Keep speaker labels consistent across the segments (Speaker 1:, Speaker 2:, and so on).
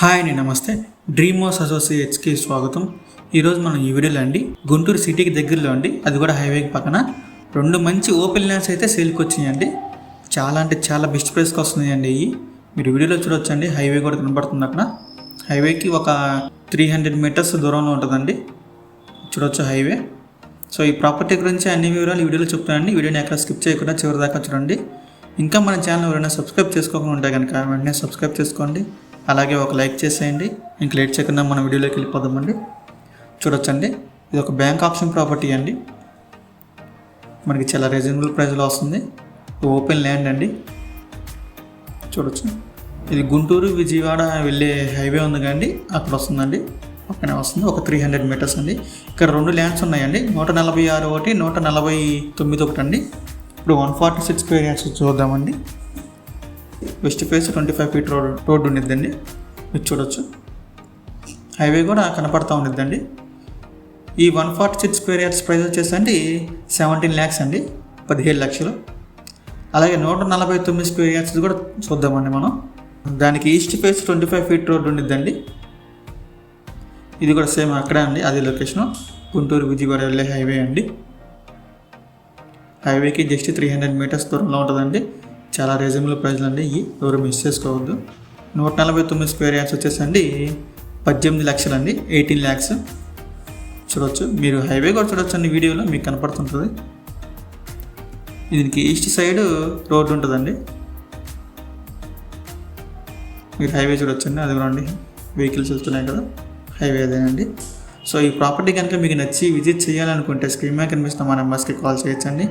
Speaker 1: Hi అండి నమస్తే. Dream house అసోసియేట్స్కి స్వాగతం. ఈరోజు మనం ఈ వీడియోలో అండి గుంటూరు సిటీకి దగ్గరలో అండి అది కూడా హైవేకి పక్కన రెండు మంచి ఓపెన్ ల్యాండ్స్ అయితే సేల్కి వచ్చినాయండి. చాలా అంటే చాలా బెస్ట్ ప్రైస్కి వస్తున్నాయండి ఇవి. మీరు వీడియోలో చూడొచ్చండి హైవే కూడా కనబడుతుంది అక్కడ. హైవేకి ఒక త్రీ హండ్రెడ్ మీటర్స్ దూరంలో ఉంటుందండి. చూడొచ్చు హైవే. సో ఈ ప్రాపర్టీ గురించి అన్ని వివరాలు ఈ వీడియోలో చెప్తానండి. వీడియోని ఎక్కడ స్కిప్ చేయకుండా చివరి దాకా చూడండి. ఇంకా మన ఛానల్ ఎవరైనా సబ్స్క్రైబ్ చేసుకోకుండా ఉంటే కనుక వెంటనే సబ్స్క్రైబ్ చేసుకోండి. అలాగే ఒక లైక్ చేసేయండి. ఇంక లేట్ చేయకుండా మన వీడియోలోకి వెళ్ళిపోదామండి. చూడొచ్చండి. ఇది ఒక బ్యాంక్ ఆప్షన్ ప్రాపర్టీ అండి. మనకి చాలా రీజనబుల్ ప్రైస్లో వస్తుంది. ఓపెన్ ల్యాండ్ అండి. చూడొచ్చు. ఇది గుంటూరు విజయవాడ వెళ్ళే హైవే ఉంది కండి అక్కడ వస్తుందండి. పక్కనే వస్తుంది. ఒక త్రీ హండ్రెడ్ మీటర్స్ అండి. ఇక్కడ రెండు ల్యాండ్స్ ఉన్నాయండి. నూట నలభై ఆరు ఒకటి నూట నలభై తొమ్మిది ఒకటి అండి. ఇప్పుడు one forty six square yards చూద్దామండి. West face twenty five feet road road ఉండిద్దండి. మీరు చూడొచ్చు. హైవే కూడా కనపడతా ఉండిద్దండి. ఈ one forty six square yards price వచ్చేసి అండి సెవెంటీన్ ల్యాక్స్ అండి పదిహేడు లక్షలు. అలాగే నూట నలభై తొమ్మిది స్క్వేర్ యార్డ్స్ కూడా చూద్దామండి మనం. దానికి east face twenty five feet road ఉండిద్దండి. ఇది కూడా సేమ్ అక్కడే అండి అదే లొకేషన్. గుంటూరు విజయవాడ వెళ్ళే హైవే అండి. హైవేకి జస్ట్ త్రీ హండ్రెడ్ మీటర్స్ దూరంలో ఉంటుందండి. చాలా రీజనబుల్ ప్రైస్లు అండి ఇవి ఎవరు మిస్ చేసుకోవద్దు. నూట నలభై తొమ్మిది స్క్వేర్ యార్డ్స్ వచ్చేసండి. పద్దెనిమిది లక్షలు అండి ఎయిటీన్ ల్యాక్స్ చూడవచ్చు మీరు హైవే కూడా చూడొచ్చండి వీడియోలో. మీకు కనపడుతుంటుంది. దీనికి ఈస్ట్ సైడ్ రోడ్డు ఉంటుందండి. మీరు హైవే చూడొచ్చండి. అది కూడా అండి వెహికల్స్ వెళ్తున్నాయి కదా. హైవే అదేనండి. సో ఈ ప్రాపర్టీ కనుక మీకు నచ్చి విజిట్ చేయాలనుకుంటే స్క్రీన్ మీద కనిపిస్తున్న మా నెంబర్స్కి కాల్ చేయొచ్చండి.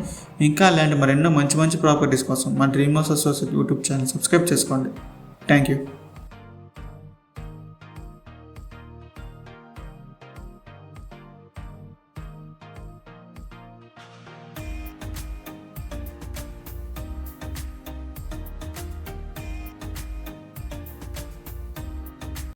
Speaker 1: ఇంకా అలాంటి మరెన్నో మంచి మంచి ప్రాపర్టీస్ కోసం మా dream house associate YouTube channel subscribe చేసుకోండి. Thank you